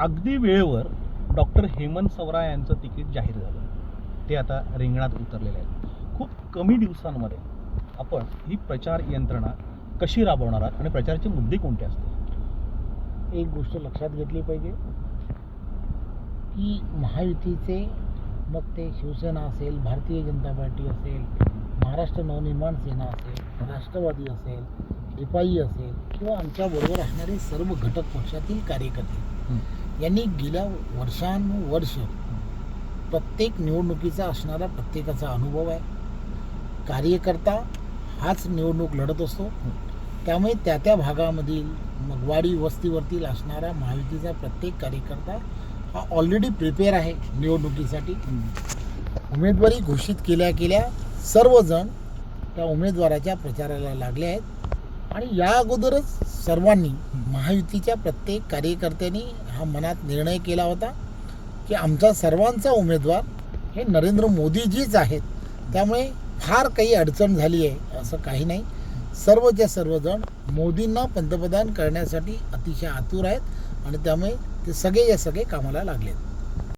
अगदी वेळेवर डॉक्टर हेमंत सवरा यांचं तिकीट जाहीर झालं. ते आता रिंगणात उतरलेले आहेत. खूप कमी दिवसांमध्ये आपण ही प्रचार यंत्रणा कशी राबवणार आहात आणि प्रचाराचे मुद्दे कोणते असतील? एक गोष्ट लक्षात घेतली पाहिजे की महायुतीचे मग ते शिवसेना असेल भारतीय जनता पार्टी असेल महाराष्ट्र नवनिर्माण सेना असेल राष्ट्रवादी असेल रिपाई असेल किंवा आमच्याबरोबर असणारे सर्व घटक पक्षातील कार्यकर्ते. यांनी गेल्या वर्षानुवर्ष प्रत्येक निवडणुकीचा असणारा प्रत्येकाचा अनुभव आहे. कार्यकर्ता हाच निवडणूक लढत असतो. त्यामुळे त्या त्या भागामधील मगवाडी वस्तीवरतील असणारा महायुतीचा प्रत्येक कार्यकर्ता हा ऑलरेडी प्रिपेअर आहे निवडणुकीसाठी. उमेदवारी घोषित केल्या केल्या सर्वजण त्या उमेदवाराच्या प्रचाराला लागले आहेत. आणि या अगोदरच सर्वांनी महायुतीच्या प्रत्येक कार्यकर्त्यांनी हा मनात निर्णय केला होता की आमचा सर्वांचा उमेदवार हे नरेंद्र मोदीजीच आहेत. त्यामुळे फार काही अडचण झाली आहे असं काही नाही. सर्वच्या सर्वजण मोदींना पंतप्रधान करण्यासाठी अतिशय आतुर आहेत आणि त्यामुळे ते सगळे या सगळे कामाला लागले आहेत